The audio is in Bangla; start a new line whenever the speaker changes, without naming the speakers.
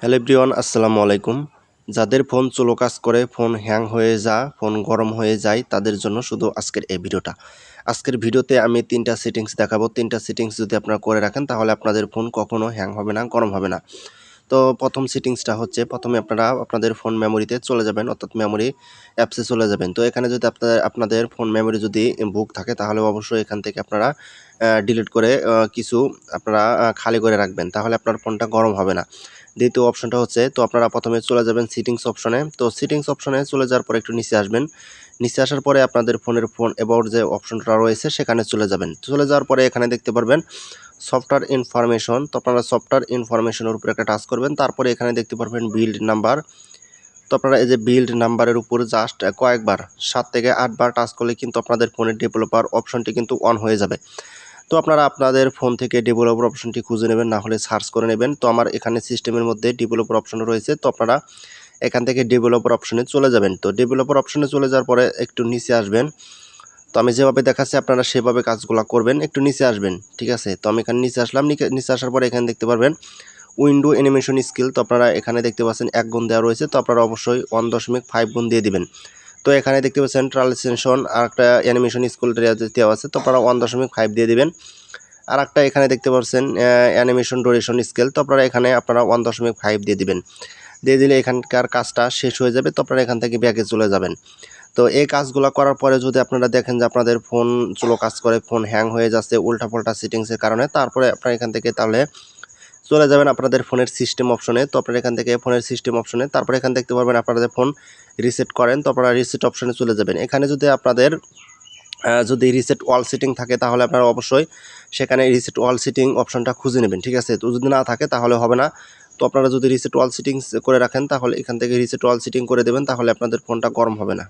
হ্যালো এভরিওয়ান, আসসালামু আলাইকুম। যাদের ফোন চলো কাজ করে, ফোন হ্যাং হয়ে যা, ফোন গরম হয়ে যায়, তাদের জন্য শুধু আজকের এই ভিডিওটা। আজকের ভিডিওতে আমি তিনটা সেটিংস দেখাবো। তিনটা সেটিংস যদি আপনারা করে রাখেন, তাহলে আপনাদের ফোন কখনও হ্যাং হবে না, গরম হবে না। তো প্রথম সেটিংসটা হচ্ছে প্রথমে আপনারা আপনাদের ফোন মেমোরিতে চলে যাবেন, অর্থাৎ মেমোরি অ্যাপসে চলে যাবেন। তো এখানে যদি আপনাদের আপনাদের ফোন মেমোরি যদি বুক থাকে, তাহলে অবশ্যই এখান থেকে আপনারা ডিলিট করে কিছু আপনারা খালি করে রাখবেন। তাহলে আপনার ফোনটা গরম হবে না। দ্বিতীয় অপশনটা হচ্ছে, তো আপনারা প্রথমে চলে যাবেন সিটিংস অপশনে তো সিটিংস অপশনে চলে যাওয়ার পরে একটু নিচে আসবেন। নিচে আসার পরে আপনাদের ফোনের ফোন অ্যাবাউট যে অপশনটা রয়েছে, সেখানে চলে যাবেন। চলে যাওয়ার পরে এখানে দেখতে পারবেন সফটওয়্যার ইনফরমেশন তো আপনারা সফটওয়্যার ইনফরমেশনের উপরে একটা টাচ করবেন, তারপরে এখানে দেখতে পারবেন বিল্ড নাম্বার তো আপনারা এই যে বিল্ড নাম্বারের উপর জাস্ট কয়েকবার, সাত থেকে আটবার টাচ করলে কিন্তু আপনাদের ফোনের ডেভেলপার অপশনটি কিন্তু অন হয়ে যাবে। তো আপনারা আপনাদের ফোন থেকে ডেভেলপার অপশনটি খুঁজে নেবেন, না হলে সার্চ করে নেবেন। তো আমার এখানে সিস্টেমের মধ্যে ডেভেলপার অপশন রয়েছে, তো আপনারা এখান থেকে ডেভেলপার অপশনে চলে যাবেন। তো ডেভেলপার অপশনে চলে যাওয়ার পরে একটু নিচে আসবেন। তো আমি যেভাবে দেখাচ্ছি, আপনারা সেভাবে কাজগুলো করবেন, একটু নিচে আসবেন, ঠিক আছে? তো আমি এখানে নিচে আসলাম নিচে- আসার পরে এখানে দেখতে পারবেন উইন্ডো অ্যানিমেশন স্কিল, তো আপনারা এখানে দেখতে পাচ্ছেন এক গুণ দেওয়া রয়েছে, তো আপনারা অবশ্যই ওয়ান দশমিক ফাইভ গুণ দিয়ে দিবেন। তো এখানে দেখতে পাচ্ছেন ট্রান্সলেশন আর একটা অ্যানিমেশন স্কুল দেওয়া আছে, তো আপনারা ওয়ান দশমিক ফাইভ দিয়ে দিবেন। আর একটা এখানে দেখতে পাচ্ছেন অ্যানিমেশন ডোরেশন স্কেল, তো আপনারা এখানে আপনারা ওয়ান দশমিক ফাইভ দিয়ে দিবেন। দিয়ে দিলে এখানকার কাজটা শেষ হয়ে যাবে, তো আপনারা এখান থেকে ব্যাগে চলে যাবেন। তো এই কাজগুলো করার পরে যদি আপনারা দেখেন যে আপনাদের ফোন চলো কাজ করে, ফোন হ্যাং হয়ে যাচ্ছে, উল্টাপাল্টা সেটিংসের কারণে, তারপরে আপনারা এখান থেকে তাহলে চলে যাবেন আপনাদের ফোনের সিস্টেম অপশনে তো আপনারা এখান থেকে ফোনের সিস্টেম অপশনে তারপরে এখান দেখতে পারবেন আপনাদের ফোন রিসেট করেন, তো আপনারা রিসেট অপশনে চলে যাবেন। এখানে যদি আপনাদের যদি রিসেট ওয়াল সিটিং থাকে, তাহলে আপনারা অবশ্যই সেখানে রিসেট ওয়াল সিটিং অপশনটা খুঁজে নেবেন, ঠিক আছে? তো যদি না থাকে, তাহলে হবে না। তো আপনারা যদি রিসেট ওয়াল সিটিংস করে রাখেন, তাহলে এখান থেকে রিসেট ওয়াল সিটিং করে দেবেন, তাহলে আপনাদের ফোনটা গরম হবে না।